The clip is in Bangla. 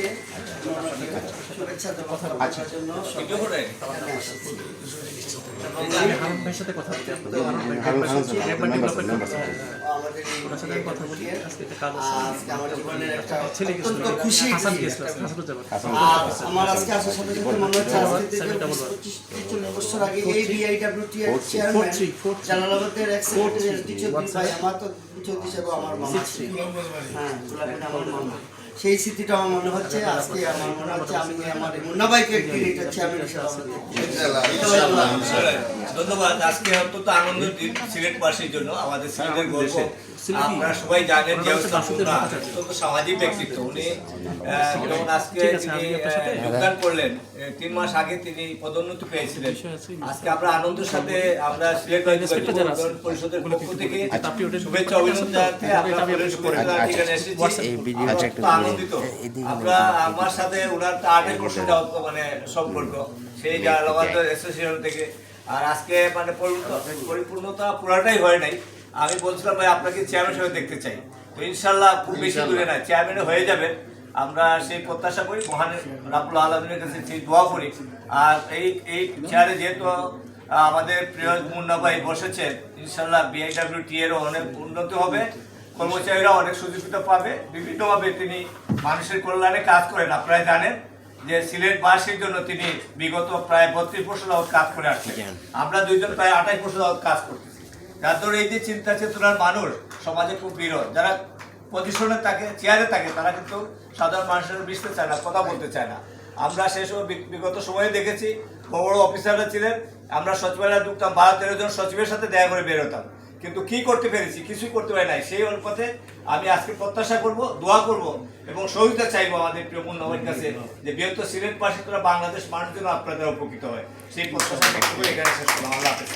সবাইকে শুভেচ্ছা জন্য কাজ আছে। আজকে আমার আজকে আসার সাথে সাথে মনে হচ্ছে আজকে থেকে চল্লিশ বছর আগে এই বিআইডব্লিউটি চেয়ারম্যান. জালালাবাদের এক্স সেক্রেটারি এসডি ভাই আমার তো চৌধুরী আমার মামা হ্যাঁ আমার মামা। সেই স্মৃতিটা আমার মনে হচ্ছে। আজকে আমার মনে হচ্ছে আমি আমার এই মুন্না ভাইকে একদিন এটা চেয়ারম্যান হিসেবে ধন্যবাদ। আজকে অত্যন্ত আনন্দের দিন সিলেট বাসীর জন্য আমাদের সিলেটের গর্ব। আপনারা সবাই জানেন যে অত্যন্ত সামাজিক ব্যক্তিত্ব। উনি যেমন আজকে তিনি আমি আপনার সাথে- আহ, যোগদান করলেন। তিন মাস আগে তিনি পদোন্নতি পেয়েছিলেন। আজকে আমরা আনন্দের সাথে আমরা সিলেট। পরিষদের পক্ষ থেকে শুভেচ্ছা অভিনন্দন জানাতে আমরা আমি আপনার শুভেচ্ছা এসেছি। আচ্ছা, আনন্দিত। আমরা আমার সাথে ওনার বছর যাওয়া মানে সম্পর্ক। সেই জালাবাদ অ্যাসোসিয়েশন থেকে আর আজকে মানে পরিপূর্ণতা পুরাটাই হয় নাই। আমি বলছিলাম ভাই আপনাকে চেয়ারম্যান হিসেবে দেখতে চাই। তো ইনশাল্লাহ খুব বেশি দূরে না চেয়ারম্যানে হয়ে যাবে। আমরা সেই প্রত্যাশা করি মহান রাবুল আলমিনের কাছে সেই দোয়া করি। আর এই এই চেয়ারে যেহেতু আমাদের প্রিয় মুন্না ভাই বসেছেন ইনশাল্লাহ বিআইডব্লিউটি এরও অনেক উন্নতি হবে। কর্মচারীরা অনেক সুযোগ সুবিধা পাবে। বিভিন্নভাবে তিনি মানুষের কল্যাণে কাজ করেন আপনারা জানেন। যে সিলেট সিলেটবাসীর জন্য তিনি বিগত প্রায় বত্রিশ বছর যাবত কাজ করে আসছেন। আমরা দুইজন প্রায় আঠাশ বছর যাবত কাজ করতেছি। যার ধরে এই যে চিন্তা চেতনার মানুষ সমাজে খুব বিরল যারা পজিশনে থাকে চেয়ারে থাকে তারা কিন্তু সাধারণ মানুষের মিশতে চায় না কথা বলতে চায় না। আমরা সেই সময় বিগত সময়ে দেখেছি বড় বড় অফিসাররা ছিলেন। আমরা সচিবালয়ে ঢুকতাম বারো তেরো জন সচিবের সাথে দেখা করে বেরোতাম কিন্তু কি করতে পেরেছি, কিছুই করতে পারি নাই। সেই অনুপাতে আমি আজকে প্রত্যাশা করব, দোয়া করব এবং সহিতা চাইব আমাদের প্রিয় মুন্নবের কাছে যে বৃহত্তর সিলেট পাশে তোরা বাংলাদেশ মানুষ যেন আপনাদের উপকৃত হয়। সেই প্রত্যাশা এখানে শেষ করলাম। আল্লাহ হাফেজ।